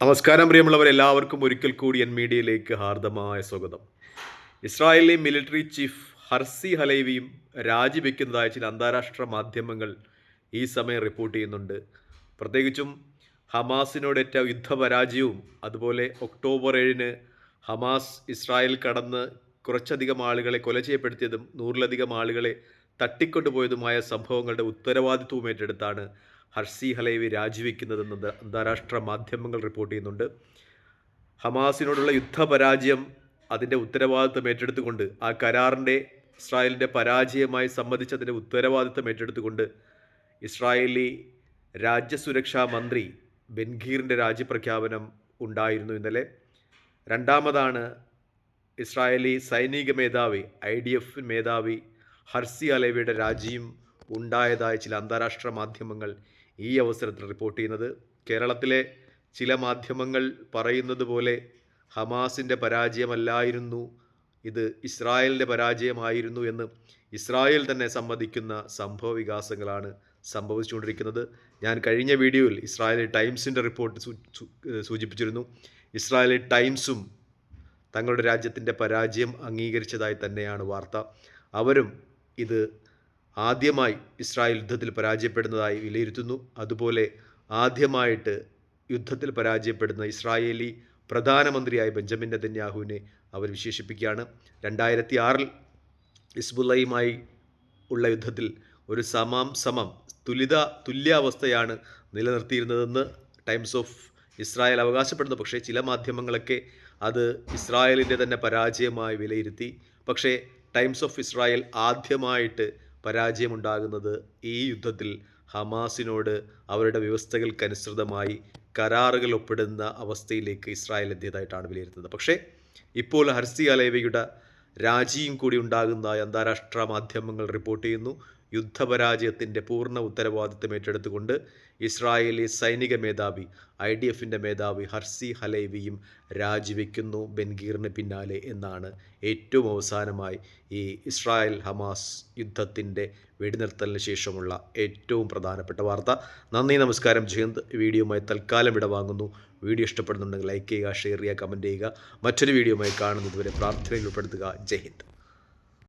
നമസ്കാരം പ്രിയമുള്ളവർ എല്ലാവർക്കും ഒരിക്കൽ കൂടി എൻ മീഡിയയിലേക്ക് ഹാർദമായ സ്വാഗതം. ഇസ്രായേലി മിലിറ്ററി ചീഫ് ഹർസി ഹലൈവിയും രാജിവെക്കുന്നതായ ചില അന്താരാഷ്ട്ര മാധ്യമങ്ങൾ ഈ സമയം റിപ്പോർട്ട് ചെയ്യുന്നുണ്ട്. പ്രത്യേകിച്ചും ഹമാസിനോടേറ്റ യുദ്ധപരാജയവും അതുപോലെ ഒക്ടോബർ ഏഴിന് ഹമാസ് ഇസ്രായേൽ കടന്ന് കുറച്ചധികം ആളുകളെ കൊല ചെയ്യപ്പെടുത്തിയതും നൂറിലധികം ആളുകളെ തട്ടിക്കൊണ്ടുപോയതുമായ സംഭവങ്ങളുടെ ഉത്തരവാദിത്വവും ഏറ്റെടുത്താണ് ഹർസി ഹലൈവി രാജിവെക്കുന്നതെന്ന് അന്താരാഷ്ട്ര മാധ്യമങ്ങൾ റിപ്പോർട്ട് ചെയ്യുന്നുണ്ട്. ഹമാസിനോടുള്ള യുദ്ധപരാജയം അതിന്റെ ഉത്തരവാദിത്വം ഏറ്റെടുത്തുകൊണ്ട് ആ കരാറിന്റെ ഇസ്രായേലിന്റെ പരാജയമായി സംബന്ധിച്ചതിന്റെ ഉത്തരവാദിത്വം ഏറ്റെടുത്തുകൊണ്ട് ഇസ്രായേലി രാജ്യസുരക്ഷാ മന്ത്രി ബെൻഖീറിന്റെ രാജ്യപ്രഖ്യാപനം ഉണ്ടായിരുന്നു ഇന്നലെ. രണ്ടാമതാണ് ഇസ്രായേലി സൈനിക മേധാവി ഐ ഡി എഫ് മേധാവി ഹർസി അലേവിയുടെ രാജിയും ഉണ്ടായതായ ചില അന്താരാഷ്ട്ര മാധ്യമങ്ങൾ ഈ അവസരത്തിൽ റിപ്പോർട്ട് ചെയ്യുന്നത്. കേരളത്തിലെ ചില മാധ്യമങ്ങൾ പറയുന്നത് പോലെ ഹമാസിന്റെ പരാജയമല്ലായിരുന്നു ഇത് ഇസ്രായേലിന്റെ പരാജയമായിരുന്നു എന്ന് ഇസ്രായേൽ തന്നെ സമ്മതിക്കുന്ന സംഭവ വികാസങ്ങളാണ് സംഭവിച്ചുകൊണ്ടിരിക്കുന്നത്. ഞാൻ കഴിഞ്ഞ വീഡിയോയിൽ ഇസ്രായേലി ടൈംസിന്റെ റിപ്പോർട്ട് സൂചിപ്പിച്ചിരുന്നു. ഇസ്രായേലി ടൈംസും തങ്ങളുടെ രാജ്യത്തിന്റെ പരാജയം അംഗീകരിച്ചതായി തന്നെയാണ് വാർത്ത. അവരും ഇത് ആദ്യമായി ഇസ്രായേൽ യുദ്ധത്തിൽ പരാജയപ്പെടുന്നതായി വിലയിരുത്തുന്നു. അതുപോലെ ആദ്യമായിട്ട് യുദ്ധത്തിൽ പരാജയപ്പെടുന്ന ഇസ്രായേലി പ്രധാനമന്ത്രിയായ ബെഞ്ചമിൻ നെതന്യാഹുവിനെ അവർ വിശേഷിപ്പിക്കുകയാണ്. രണ്ടായിരത്തി ആറിൽ ഇസ്ബുല്ലയുമായി ഉള്ള യുദ്ധത്തിൽ ഒരു സമം സമം തുലിത തുല്യാവസ്ഥയാണ് നിലനിർത്തിയിരുന്നതെന്ന് ടൈംസ് ഓഫ് ഇസ്രായേൽ അവകാശപ്പെടുന്നു. പക്ഷേ ചില മാധ്യമങ്ങളൊക്കെ അത് ഇസ്രായേലിന്റെ തന്നെ പരാജയമായി വിലയിരുത്തി. പക്ഷേ ടൈംസ് ഓഫ് ഇസ്രായേൽ ആദ്യമായിട്ട് പരാജയമുണ്ടാകുന്നത് ഈ യുദ്ധത്തിൽ ഹമാസിനോട് അവരുടെ വ്യവസ്ഥകൾക്കനുസൃതമായി കരാറുകൾ ഒപ്പിടുന്ന അവസ്ഥയിലേക്ക് ഇസ്രായേൽ എത്തിയതായിട്ടാണ് വിലയിരുത്തുന്നത്. പക്ഷേ ഇപ്പോൾ ഹർസി അലേവയുടെ രാജിയും കൂടി ഉണ്ടാകുന്നതായി അന്താരാഷ്ട്ര മാധ്യമങ്ങൾ റിപ്പോർട്ട് ചെയ്യുന്നു. യുദ്ധപരാജയത്തിന്റെ പൂർണ ഉത്തരവാദിത്തം ഏറ്റെടുത്തുകൊണ്ട് ഇസ്രായേലി സൈനിക മേധാവി ഐ ഡി എഫിന്റെ മേധാവി ഹർസി ഹലൈവിയും രാജിവെക്കുന്നു ബെൻഗീറിന് പിന്നാലെ എന്നാണ് ഏറ്റവും അവസാനമായി ഈ ഇസ്രായേൽ ഹമാസ് യുദ്ധത്തിന്റെ വെടിനിർത്തലിന് ശേഷമുള്ള ഏറ്റവും പ്രധാനപ്പെട്ട വാർത്ത. നന്ദി നമസ്കാരം. ജയന്ത് വീഡിയോയുമായി തൽക്കാലം ഇടവാങ്ങുന്നു വീഡിയോ ഇഷ്ടപ്പെടുന്നുണ്ടെങ്കിൽ ലൈക്ക് ചെയ്യുക ഷെയർ ചെയ്യുക കമന്റ് ചെയ്യുക. മറ്റൊരു വീഡിയോയുമായി കാണുന്നതുവരെ പ്രാർത്ഥനയിൽ ഉൾപ്പെടുത്തുക. ജയ് ഹിന്ദ്.